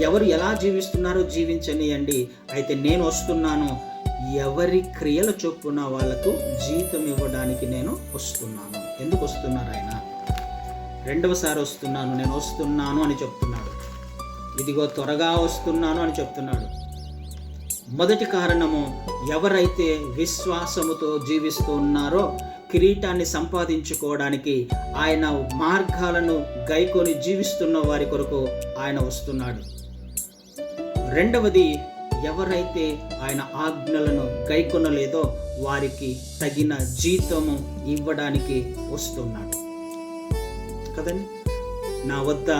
ఎవరు ఎలా జీవిస్తున్నారో జీవించనియండి. అయితే నేను వస్తున్నాను. ఎవరి క్రియల చొప్పున వాళ్ళకు జీతం ఇవ్వడానికి నేను వస్తున్నాను. ఎందుకు వస్తున్నారు ఆయన? రెండవసారి వస్తున్నాను నేను వస్తున్నాను అని చెప్తున్నాడు. ఇదిగో త్వరగా వస్తున్నాను అని చెప్తున్నాడు. మొదటి కారణము ఎవరైతే విశ్వాసముతో జీవిస్తూ ఉన్నారో కిరీటాన్ని సంపాదించుకోవడానికి ఆయన మార్గాలను గైకొని జీవిస్తున్న వారి కొరకు ఆయన వస్తున్నాడు. రెండవది ఎవరైతే ఆయన ఆజ్ఞలను గైకొనలేదో వారికి తగిన జీతము ఇవ్వడానికి వస్తున్నాడు. కదండి? నా వద్ద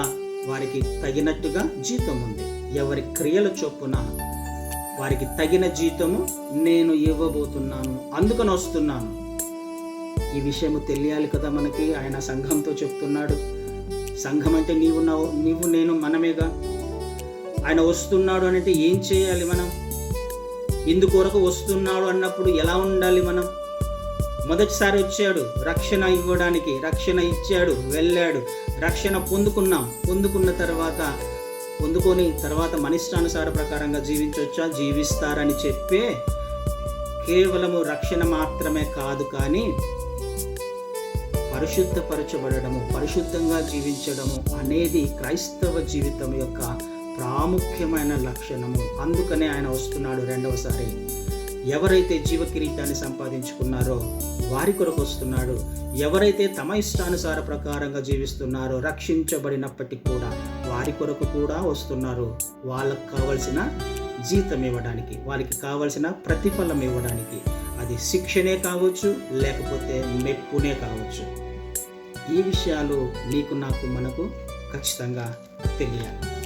వారికి తగినట్టుగా జీతం ఉంది. ఎవరి క్రియల చొప్పున వారికి తగిన జీతము నేను ఇవ్వబోతున్నాను. అందుకని వస్తున్నాను. ఈ విషయము తెలియాలి కదా మనకి. ఆయన సంఘంతో చెప్తున్నాడు. సంఘం అంటే నీవు నా నీవు నేను మనమేగా? ఆయన వస్తున్నాడు అంటే ఏం చేయాలి మనం? ఇందుకొరకు వస్తున్నాడు అన్నప్పుడు ఎలా ఉండాలి మనం? మొదటిసారి వచ్చాడు రక్షణ ఇవ్వడానికి రక్షణ ఇచ్చాడు వెళ్ళాడు. రక్షణ పొందుకున్నాం. పొందుకున్న తర్వాత పొందుకొని తర్వాత మనిష్టానుసార ప్రకారంగా జీవించవచ్చా జీవిస్తారని చెప్పే కేవలము రక్షణ మాత్రమే కాదు కానీ పరిశుద్ధపరచబడము పరిశుద్ధంగా జీవించడము అనేది క్రైస్తవ జీవితం యొక్క ప్రాముఖ్యమైన లక్షణము. అందుకనే ఆయన వస్తున్నాడు రెండవసారి. ఎవరైతే జీవ కిరీటాన్ని సంపాదించుకున్నారో వారి కొరకు వస్తున్నాడు. ఎవరైతే తమ ఇష్టానుసార ప్రకారంగా జీవిస్తున్నారో రక్షించబడినప్పటికీ కూడా వారి కొరకు కూడా వస్తున్నారు. వాళ్ళకు కావలసిన జీతం ఇవ్వడానికి వారికి కావలసిన ప్రతిఫలం ఇవ్వడానికి. అది శిక్షనే కావచ్చు లేకపోతే మెప్పునే కావచ్చు. ఈ విషయాలు నీకు నాకు మనకు ఖచ్చితంగా తెలియాలి.